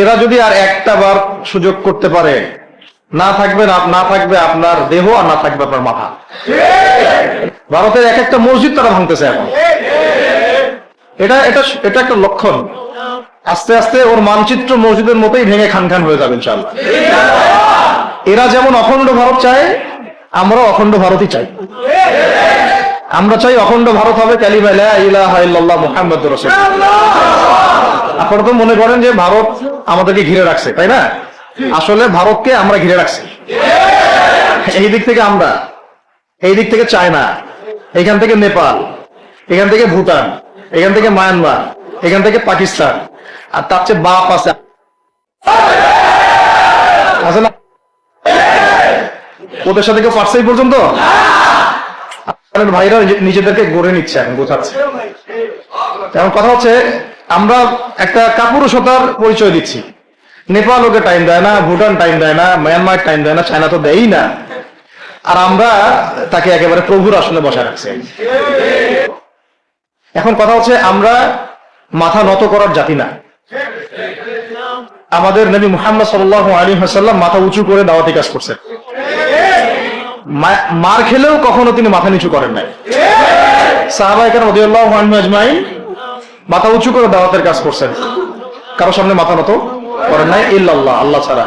এরা যদি আর একটা বার সুযোগ করতে পারে, না থাকবে না থাকবে আপনার দেহ আর না থাকবে আপনার মাথা। ভারতের এক একটা মসজিদ তারা ভাঙতেছে এখন। এটা এটা এটা একটা লক্ষণ। আস্তে আস্তে ওর মানচিত্র মসজিদের মতোই ভেঙে খান খান হয়ে যাবে ইনশাল্লাহ এরা যেমন অখণ্ড ভারত চায় আমরা অখণ্ড ভারতই চাই। আমরা চাই অখণ্ড ভারত হবে কালিমা লা ইলাহা মুহাম্মাদুর রাসূলুল্লাহ। আপনারা তো মনে করেন যে ভারত আমাদেরকে ঘিরে রাখছে, তাই না? আসলে ভারতকে আমরা ঘিরে রাখছি। এই দিক থেকে আমরা, এই দিক থেকে চায়না, এখান থেকে নেপাল, এখান থেকে ভুটান, এখান থেকে মায়ানমার, এখান থেকে পাকিস্তান, আর তার চেয়ে বাপ আছে। না? ওদের সাথে কেউ পারছে পর্যন্ত? ভাইরা নিজে- নিজেদেরকে গড়ে নিচ্ছে, এখন গোছাচ্ছে এখন কথা হচ্ছে আমরা একটা কাপুরুষতার পরিচয় দিচ্ছি। নেপাল ওকে টাইম দেয় না, ভুটান টাইম দেয় না মায়ানমার টাইম দেয় না চায়না তো দেয়ই না। আর আমরা তাকে একেবারে প্রভুর আসনে বসা রাখছি। এখন কথা হচ্ছে আমরা মাথা নত করার জাতি না। আমাদের নবী মুহাম্মদ সাল্লাল্লাহু আলাইহি ওয়াসাল্লাম মাথা উঁচু করে দাওয়াতি কাজ করছেন। মার খেলেও কখনো তিনি মাথা নিচু করেন নাই। সাহাবায়ে কেরাম রাদিয়াল্লাহু আজমাইন মাথা উঁচু করে দাওয়াতের কাজ করছেন। কারও সামনে মাথা নত করেন নাই, ইল্লাল্লাহ, আল্লাহ ছাড়া।